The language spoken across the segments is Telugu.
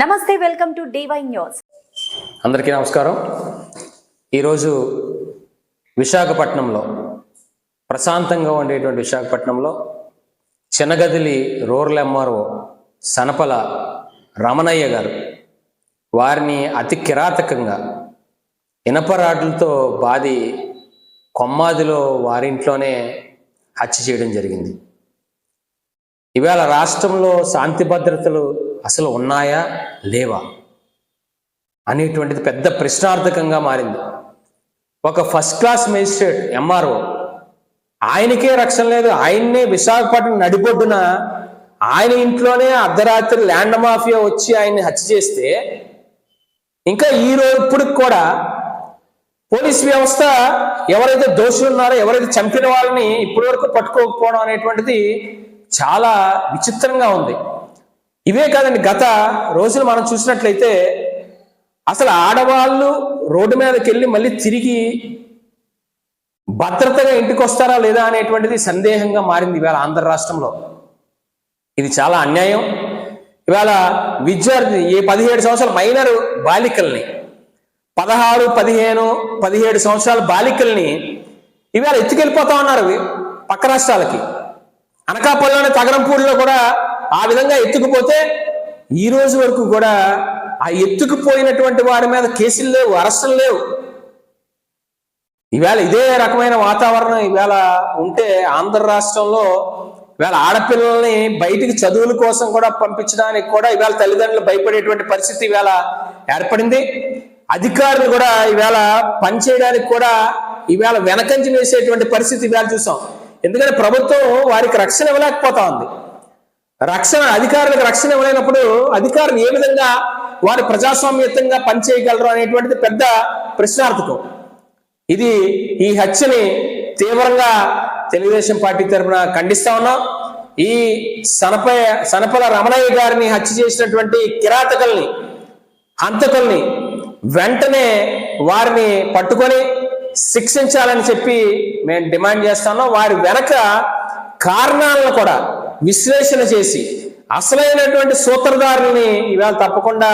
నమస్తే వెల్కమ్ టు డివై న్యూస్. అందరికీ నమస్కారం. ఈరోజు విశాఖపట్నంలో ప్రశాంతంగా ఉండేటువంటి విశాఖపట్నంలో Chinagadili rural M R O Sanapala Ramanaiah గారు వారిని అతి కిరాతకంగా ఇనపరాడ్లతో బాది కొమ్మాదిలో వారింట్లోనే హత్య చేయడం జరిగింది. ఇవాళ రాష్ట్రంలో శాంతి భద్రతలు అసలు ఉన్నాయా? లేవా? అనేటువంటిది పెద్ద ప్రశ్నార్థకంగా మారింది. ఒక ఫస్ట్ క్లాస్ మేజిస్ట్రేట్ ఎంఆర్ఓ. ఆయనకే రక్షణ లేదు. ఆయన్నే విశాఖపట్నం నడిపొడ్డున ఆయన ఇంట్లోనే అర్ధరాత్రి ల్యాండ్ మాఫియా వచ్చి ఆయన్ని హత్య చేస్తే ఇంకా ఈ రోజు ఇప్పుడు కూడా పోలీస్ వ్యవస్థ ఎవరైతే దోషులు ఉన్నారో ఎవరైతే చంపిన వాళ్ళని ఇప్పటి వరకు పట్టుకోకపోవడం అనేటువంటిది చాలా విచిత్రంగా ఉంది. ఇవే కాదండి గత రోజులు మనం చూసినట్లయితే అసలు ఆడవాళ్ళు రోడ్డు మీదకి వెళ్ళి మళ్ళీ తిరిగి భద్రతగా ఇంటికి వస్తారా లేదా అనేటువంటిది సందేహంగా మారింది ఇవాళ ఆంధ్ర రాష్ట్రంలో. ఇది చాలా అన్యాయం. ఇవాళ విద్యార్థి ఏ పదిహేడు సంవత్సరాల మైనర్ బాలికల్ని పదహారు పదిహేను పదిహేడు సంవత్సరాల బాలికల్ని ఇవాళ ఎత్తుకెళ్ళిపోతా ఉన్నారు పక్క రాష్ట్రాలకి. అనకాపల్లిలోని తగరంపూడిలో కూడా ఆ విధంగా ఎత్తుకుపోతే ఈ రోజు వరకు కూడా ఆ ఎత్తుకుపోయినటువంటి వారి మీద కేసులు లేవు అరెస్టులు లేవు. ఈవేళ ఇదే రకమైన వాతావరణం ఈవేళ ఉంటే ఆంధ్ర రాష్ట్రంలో ఈవేళ ఆడపిల్లల్ని బయటికి చదువుల కోసం కూడా పంపించడానికి కూడా ఈవేళ తల్లిదండ్రులు భయపడేటువంటి పరిస్థితి ఈవేళ ఏర్పడింది. అధికారులు కూడా ఈవేళ పనిచేయడానికి కూడా ఈవేళ వెనకంచి వేసేటువంటి పరిస్థితి ఈవేళ చూసాం. ఎందుకంటే ప్రభుత్వం వారికి రక్షణ ఇవ్వలేకపోతా ఉంది. రక్షణ అధికారులకు రక్షణ ఇవ్వలేనప్పుడు అధికారులు ఏ విధంగా వారు ప్రజాస్వామ్యతంగా పనిచేయగలరు అనేటువంటిది పెద్ద ప్రశ్నార్థకం. ఇది ఈ హత్యని తీవ్రంగా తెలుగుదేశం పార్టీ తరఫున ఖండిస్తా ఉన్నాం. ఈ సనప సనపల రమణయ్య గారిని హత్య చేసినటువంటి కిరాతకుల్ని హంతకుల్ని వెంటనే వారిని పట్టుకొని శిక్షించాలని చెప్పి మేము డిమాండ్ చేస్తాను వారి వెనక కారణాలను కూడా విశ్లేషణ చేసి అసలైనటువంటి సూత్రధారుల్ని ఇవాళ తప్పకుండా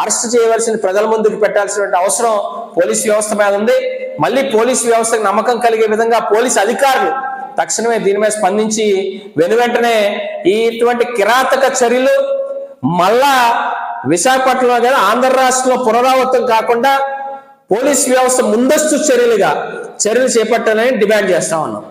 అరెస్ట్ చేయవలసిన ప్రజల ముందుకు పెట్టాల్సినటువంటి అవసరం పోలీస్ వ్యవస్థ మీద ఉంది. మళ్ళీ పోలీస్ వ్యవస్థకు నమ్మకం కలిగే విధంగా పోలీస్ అధికారులు తక్షణమే దీని మీద స్పందించి వెను వెంటనే ఈ ఇటువంటి కిరాతక చర్యలు మళ్ళా విశాఖపట్నంలో కానీ ఆంధ్ర రాష్ట్రంలో పునరావృతం కాకుండా పోలీస్ వ్యవస్థ ముందస్తు చర్యలుగా చర్యలు చేపట్టాలని డిమాండ్ చేస్తా ఉన్నాం.